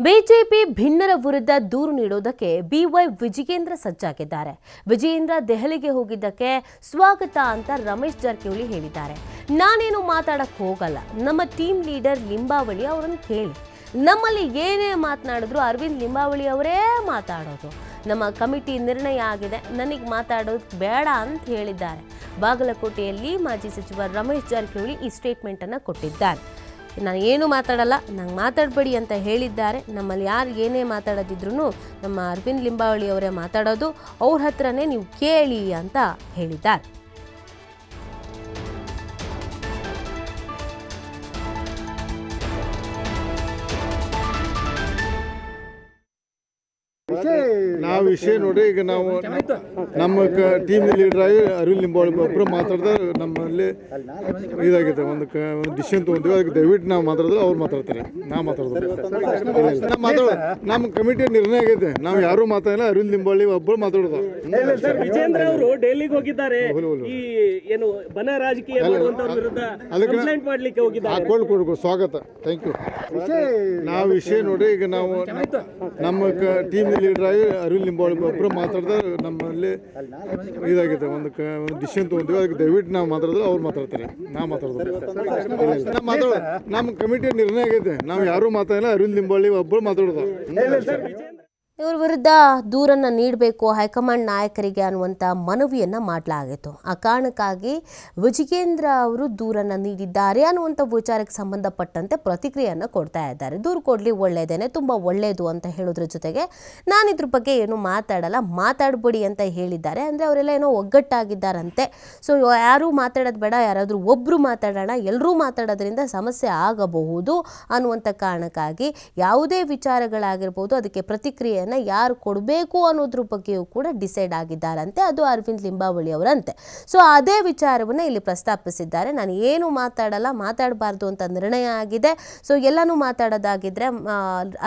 BJP ಭಿನ್ನರ ವಿರುದ್ಧ ದೂರು ನೀಡೋದಕ್ಕೆ ಬಿವೈ ವಿಜಯೇಂದ್ರ ಸಜ್ಜಾಗಿದ್ದಾರೆ. ವಿಜಯೇಂದ್ರ ದೆಹಲಿಗೆ ಹೋಗಿದ್ದಕ್ಕೆ ಸ್ವಾಗತ ಅಂತ ರಮೇಶ್ ಜಾರಕಿಹೊಳಿ ಹೇಳಿದ್ದಾರೆ. ನಾನೇನು ಮಾತಾಡಕ್ಕೆ ಹೋಗಲ್ಲ. ನಮ್ಮ ಟೀಮ್ ಲೀಡರ್ ಲಿಂಬಾವಳಿ ಅವರನ್ನು ಕೇಳಿ. ನಮ್ಮಲ್ಲಿ ಏನೇ ಮಾತನಾಡಿದ್ರು ಅರವಿಂದ್ ಲಿಂಬಾವಳಿ ಅವರೇ ಮಾತಾಡೋದು. ನಮ್ಮ ಕಮಿಟಿ ನಿರ್ಣಯ ಆಗಿದೆ. ನನಗೆ ಮಾತಾಡೋದು ಬೇಡ ಅಂತ ಹೇಳಿದ್ದಾರೆ. ಬಾಗಲಕೋಟೆಯಲ್ಲಿ ಮಾಜಿ ಸಚಿವ ರಮೇಶ್ ಜಾರಕಿಹೊಳಿ ಈ ಸ್ಟೇಟ್ಮೆಂಟನ್ನು ಕೊಟ್ಟಿದ್ದಾರೆ. ನಾನು ಏನು ಮಾತಾಡಲ್ಲ, ನಂಗೆ ಮಾತಾಡಬೇಡಿ ಅಂತ ಹೇಳಿದ್ದಾರೆ. ನಮ್ಮಲ್ಲಿ ಯಾರು ಏನೇ ಮಾತಾಡೋದಿದ್ರು ನಮ್ಮ ಅರವಿಂದ್ ಲಿಂಬಾವಳಿ ಅವರೇ ಮಾತಾಡೋದು, ಅವ್ರ ಹತ್ರನೇ ನೀವು ಕೇಳಿ ಅಂತ ಹೇಳಿದ್ದಾರೆ. ನಾವು ವಿಷಯ ನೋಡಿ ಈಗ ನಾವು ನಮ್ಮ ಟೀಮ್ ಲೀಡರ್ ಆಗಿ ಅರವಿಂದ್ ಲಿಂಬಾವಳಿ ಒಬ್ಬರು ಮಾತಾಡಿದ್ರೆ ನಮ್ಮಲ್ಲಿ ಇದಾಗಿದೆ ಒಂದು ಕ ಒಂದು ಡಿಸಿಷನ್ ತೊಗೊಂತೀವಿ ಅದಕ್ಕೆ ದಯವಿಟ್ಟು ನಾವು ಮಾತಾಡಿದ್ರೆ ಅವ್ರು ಮಾತಾಡ್ತಾರೆ ನಾವು ಮಾತಾಡೋದು ನಮ್ಮ ಮಾತಾಡೋ ನಮ್ಮ ಕಮಿಟಿ ನಿರ್ಣಯ ಆಗೈತೆ ನಾವು ಯಾರೂ ಮಾತಾಡಿಲ್ಲ ಅರವಿಂದ್ ಲಿಂಬಾವಳಿ ಒಬ್ಬರು ಮಾತಾಡೋದು. ಸರ್ ವಿಜೇಂದ್ರ ಅವರು ಡೆಲ್ಲಿಗೆ ಹೋಗಿದ್ದಾರೆ. ಈ ಏನು ಬನ ರಾಜಕೀಯ ವಿರುದ್ಧ ಅದಕ್ಕೆ ಕಂಪ್ಲೇಂಟ್ ಮಾಡ್ಲಿಕ್ಕೆ ಹೋಗಿದ್ದಾರೆ. ಹಾಕೊಂಡು ಕೊಡ್ಬೇಕು ಸ್ವಾಗತ ಥ್ಯಾಂಕ್ ಯು ನಾವು ವಿಷಯ ನೋಡಿ ಈಗ ನಾವು ನಮ್ಮ ಟೀಮ್ ಲೀಡರ್ ಆಗಿ ಅರವಿಂದ್ ಲಿಂಬಾವಳಿ ಒಬ್ಬರು ಮಾತಾಡಿದ್ರೆ ನಮ್ಮಲ್ಲಿ ಇದಾಗಿದೆ, ಒಂದು ಒಂದು ಡಿಸಿಷನ್ ತೊಗೊಂತೀವಿ. ಅದಕ್ಕೆ ದಯವಿಟ್ಟು ನಾವು ಮಾತಾಡಿದ್ರೆ ಅವ್ರು ಮಾತಾಡ್ತಾರೆ. ನಾವು ಮಾತಾಡೋದು. ನಾವು ಮಾತಾಡೋ ನಮ್ಮ ಕಮಿಟಿ ನಿರ್ಣಯ ಆಗೈತೆ ನಾವು ಯಾರು ಮಾತಾಡಿಲ್ಲ, ಅರವಿಂದ್ ಲಿಂಬಾವಳಿ ಒಬ್ಬರು ಮಾತಾಡೋದು. ಇವ್ರ ವಿರುದ್ಧ ದೂರನ್ನು ನೀಡಬೇಕು ಹೈಕಮಾಂಡ್ ನಾಯಕರಿಗೆ ಅನ್ನುವಂಥ ಮನವಿಯನ್ನು ಮಾಡಲಾಗಿತ್ತು. ಆ ಕಾರಣಕ್ಕಾಗಿ ವಿಜಯೇಂದ್ರ ಅವರು ದೂರನ್ನು ನೀಡಿದ್ದಾರೆ ಅನ್ನುವಂಥ ವಿಚಾರಕ್ಕೆ ಸಂಬಂಧಪಟ್ಟಂತೆ ಪ್ರತಿಕ್ರಿಯೆಯನ್ನು ಕೊಡ್ತಾ ಇದ್ದಾರೆ. ದೂರು ಕೊಡಲಿ ಒಳ್ಳೆಯದೇನೆ ತುಂಬ ಒಳ್ಳೆಯದು ಅಂತ ಹೇಳೋದ್ರ ಜೊತೆಗೆ ನಾನು ಇದ್ರ ಬಗ್ಗೆ ಏನು ಮಾತಾಡಲ್ಲ, ಮಾತಾಡಬೇಡಿ ಅಂತ ಹೇಳಿದ್ದಾರೆ. ಅಂದರೆ ಅವರೆಲ್ಲ ಏನೋ ಒಗ್ಗಟ್ಟಾಗಿದ್ದಾರಂತೆ. ಸೊ ಯಾರೂ ಮಾತಾಡೋದು ಬೇಡ, ಯಾರಾದರೂ ಒಬ್ಬರು ಮಾತಾಡೋಣ ಎಲ್ಲರೂ ಮಾತಾಡೋದ್ರಿಂದ ಸಮಸ್ಯೆ ಆಗಬಹುದು ಅನ್ನುವಂಥ ಕಾರಣಕ್ಕಾಗಿ ಯಾವುದೇ ವಿಚಾರಗಳಾಗಿರ್ಬೋದು, ಅದಕ್ಕೆ ಪ್ರತಿಕ್ರಿಯೆಯನ್ನು ಯಾರು ಕೊಡಬೇಕು ಅನ್ನೋದ್ರ ಬಗ್ಗೆಯೂ ಕೂಡ ಡಿಸೈಡ್ ಆಗಿದ್ದಾರಂತೆ. ಅದು ಅರವಿಂದ್ ಲಿಂಬಾವಳಿ ಅವರಂತೆ. ಸೊ ಅದೇ ವಿಚಾರವನ್ನು ಇಲ್ಲಿ ಪ್ರಸ್ತಾಪಿಸಿದ್ದಾರೆ. ನಾನು ಏನು ಮಾತಾಡಲ್ಲ, ಮಾತಾಡಬಾರ್ದು ಅಂತ ನಿರ್ಣಯ ಆಗಿದೆ. ಸೊ ಎಲ್ಲನೂ ಮಾತಾಡೋದಾಗಿದ್ದರೆ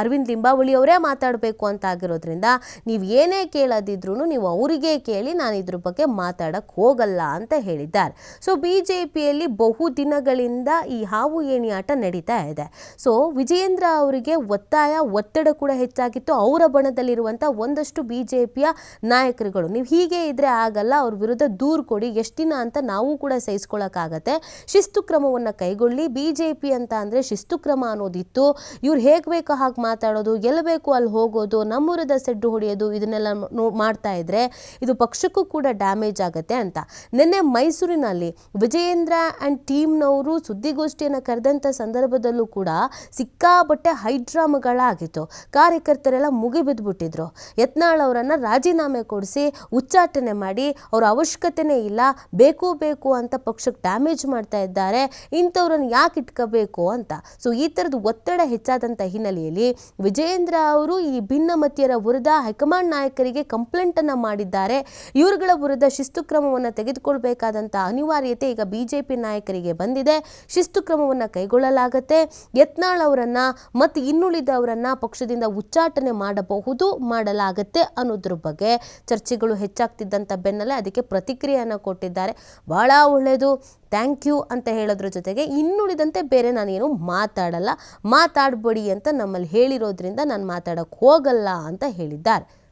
ಅರವಿಂದ್ ಲಿಂಬಾವಳಿ ಅವರೇ ಮಾತಾಡಬೇಕು ಅಂತ ಆಗಿರೋದ್ರಿಂದ ನೀವು ಏನೇ ಕೇಳೋದಿದ್ರು ನೀವು ಅವರಿಗೆ ಕೇಳಿ ನಾನು ಇದ್ರ ಬಗ್ಗೆ ಮಾತಾಡಕ್ಕೆ ಹೋಗಲ್ಲ ಅಂತ ಹೇಳಿದ್ದಾರೆ. ಸೊ ಬಿ ಜೆ ಪಿಯಲ್ಲಿ ಬಹು ದಿನಗಳಿಂದ ಈ ಹಾವು ಏಣಿ ಆಟ ನಡೀತಾ ಇದೆ. ಸೊ ವಿಜಯೇಂದ್ರ ಅವರಿಗೆ ಒತ್ತಾಯ, ಒತ್ತಡ ಕೂಡ ಹೆಚ್ಚಾಗಿತ್ತು. ಅವರ ಬಣದಲ್ಲಿರುವಂಥ ಒಂದಷ್ಟು ಬಿ ಜೆ ಪಿಯ ನಾಯಕರುಗಳು. ನೀವು ಹೀಗೆ ಇದ್ರೆ ಆಗಲ್ಲ, ಅವ್ರ ವಿರುದ್ಧ ದೂರು ಕೊಡಿ, ಎಷ್ಟು ದಿನ ಅಂತ ನಾವು ಕೂಡ ಸಹಿಸ್ಕೊಳ್ಳೋಕ್ಕಾಗತ್ತೆ ಶಿಸ್ತು ಕ್ರಮವನ್ನು ಕೈಗೊಳ್ಳಿ. ಬಿ ಜೆ ಅಂತ ಅಂದರೆ ಶಿಸ್ತು ಕ್ರಮ ಅನ್ನೋದಿತ್ತು. ಇವ್ರು ಹೇಗೆ ಬೇಕೋ ಹಾಗೆ ಮಾತಾಡೋದು ಗೆಲ್ಲಬೇಕು ಬೇಕು ಅಲ್ಲಿ ಹೋಗೋದು, ನಮ್ಮೂರದ ಸೆಡ್ಡು ಹೊಡೆಯೋದು, ಇದನ್ನೆಲ್ಲ ಮಾಡ್ತಾ ಇದ್ರೆ ಇದು ಪಕ್ಷಕ್ಕೂ ಕೂಡ ಡ್ಯಾಮೇಜ್ ಆಗುತ್ತೆ ಅಂತ. ನಿನ್ನೆ ಮೈಸೂರಿನಲ್ಲಿ ವಿಜಯೇಂದ್ರ ಆ್ಯಂಡ್ ಟೀಮ್ನವರು ಸುದ್ದಿಗೋಷ್ಠಿಯನ್ನು ಕರೆದಂಥ ಸಂದರ್ಭದಲ್ಲೂ ಕೂಡ ಸಿಕ್ಕಾಬಟ್ಟೆ ಹೈಡ್ರಾಮಗಳಾಗಿತ್ತು. ಕಾರ್ಯಕರ್ತರೆಲ್ಲ ಮುಗಿಬಿದ್ದುಬಿಟ್ಟಿದ್ರು ಯತ್ನಾಳ್ ಅವರನ್ನು ರಾಜೀನಾಮೆ ಕೊಡಿಸಿ ಉಚ್ಚಾಟನೆ ಮಾಡಿ, ಅವ್ರ ಅವಶ್ಯಕತೆನೇ ಇಲ್ಲ, ಬೇಕು ಬೇಕು ಅಂತ ಪಕ್ಷಕ್ಕೆ ಡ್ಯಾಮೇಜ್ ಮಾಡ್ತಾ ಇದ್ದಾರೆ, ಇಂಥವ್ರನ್ನ ಯಾಕೆ ಇಟ್ಕೋಬೇಕು ಅಂತ. ಸೊ ಈ ಥರದ ಒತ್ತಡ ಹೆಚ್ಚಾದಂಥ ಹಿನ್ನೆಲೆಯಲ್ಲಿ ವಿಜಯೇಂದ್ರ ಅವರು ಈ ಭಿನ್ನಮತೀಯರ ವಿರುದ್ಧ ಹೈಕಮಾಂಡ್ ನಾಯಕರಿಗೆ ಕಂಪ್ಲೇಂಟನ್ನು ಮಾಡಿದ್ದಾರೆ. ಇವರುಗಳ ವಿರುದ್ಧ ಶಿಸ್ತು ಕ್ರಮವನ್ನು ತೆಗೆದುಕೊಳ್ಬೇಕಾದಂಥ ಅನಿವಾರ್ಯತೆ ಈಗ ಬಿಜೆಪಿ ನಾಯಕರಿಗೆ ಬಂದಿದೆ. ಶಿಸ್ತು ಕ್ರಮವನ್ನು ಕೈಗೊಳ್ಳಲಾಗತ್ತೆ. ಯತ್ನಾಳ್ ಅವರನ್ನು ಮತ್ತು ಇನ್ನುಳಿದವರನ್ನ ಪಕ್ಷದಿಂದ ಉಚ್ಚಾಟನೆ ಮಾಡಬಹುದು ಮಾಡಲಾಗತ್ತೆ ಅನ್ನೋದ್ರ ಬಗ್ಗೆ ಚರ್ಚೆಗಳು ಹೆಚ್ಚಾಗ್ತಿದ್ದಂಥ ಬೆನ್ನಲ್ಲೇ ಅದಕ್ಕೆ ಪ್ರತಿಕ್ರಿಯೆಯನ್ನು ಕೊಟ್ಟಿದ್ದಾರೆ. ಭಾಳ ಒಳ್ಳೆಯದು ಥ್ಯಾಂಕ್ ಯು ಅಂತ ಹೇಳೋದ್ರ ಜೊತೆಗೆ ಇನ್ನುಳಿದಂತೆ ಬೇರೆ ನಾನೇನು ಮಾತಾಡಲ್ಲ. ಮಾತಾಡಬೇಡಿ ಅಂತ ನಮ್ಮಲ್ಲಿ ಹೇಳಿರೋದ್ರಿಂದ ನಾನು ಮಾತಾಡೋಕ್ಕೆ ಹೋಗಲ್ಲ ಅಂತ ಹೇಳಿದ್ದಾರೆ.